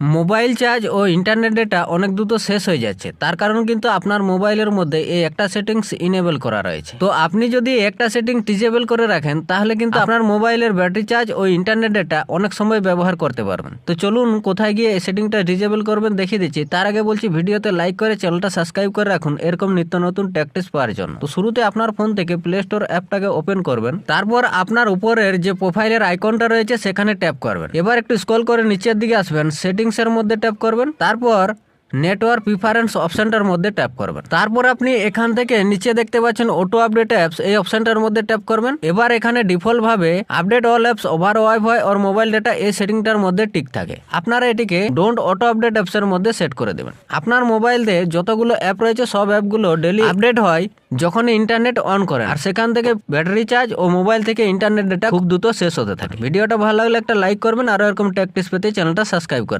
Mobile charge ও internet data অনেক দ্রুত শেষ হয়ে যাচ্ছে। তার কারণ কিন্তু আপনার মোবাইলের মধ্যে এই একটা সেটিংস ইনেবল করা রয়েছে। তো আপনি যদি একটা সেটিং ডিজেবল করে রাখেন তাহলে কিন্তু আপনার মোবাইলের ব্যাটারি চার্জ ও ইন্টারনেট ডেটা অনেক সময় ব্যবহার করতে পারবেন। তো চলুন কোথায় গিয়ে এই সেটিংটা ডিজেবল করবেন দেখিয়ে দিচ্ছি। তার আগে বলছি ভিডিওতে লাইক করে চ্যানেলটা সাবস্ক্রাইব করে রাখুন। এরকম নিত্য নতুন ট্যাকটিস পাওয়ার জন্য। তো শুরুতে আপনার ফোন থেকে প্লে স্টোর অ্যাপটাকে ওপেন করবেন। তারপর আপনার উপরের যে প্রোফাইলের আইকনটা রয়েছে সেখানে ট্যাপ করবেন। এবার একটু স্ক্রল করে নিচের দিকে আসবেন। সেটিংস এর মধ্যে ট্যাপ করবেন। তারপর নেটওয়ার্ক প্রিফারেন্স অপশানটার মধ্যে ট্যাপ করবেন। তারপর আপনি এখান থেকে নিচে দেখতে পাচ্ছেন অটো আপডেট অ্যাপস এই অপশানটার মধ্যে ট্যাপ করবেন। এবার এখানে ডিফল্ট ভাবে update all apps over wifi or mobile data এই সেটিংটার মধ্যে টিক থাকে। আপনারা এটিকে ডোন্ট অটো আপডেট অ্যাপস এর মধ্যে সেট করে দেবেন। আপনার মোবাইল দিয়ে যতগুলো অ্যাপ রয়েছে, সব অ্যাপগুলো ডেলি আপডেট হয় যখন ইন্টারনেট অন করেন। আর সেখান থেকে ব্যাটারি চার্জ ও মোবাইল থেকে ইন্টারনেট ডেটা খুব দ্রুত শেষ হতে থাকে। ভিডিওটা ভালো লাগলে একটা লাইক করবেন। আর এরকম ট্যাকটিস পেতে চ্যানেলটা সাবস্ক্রাইব করে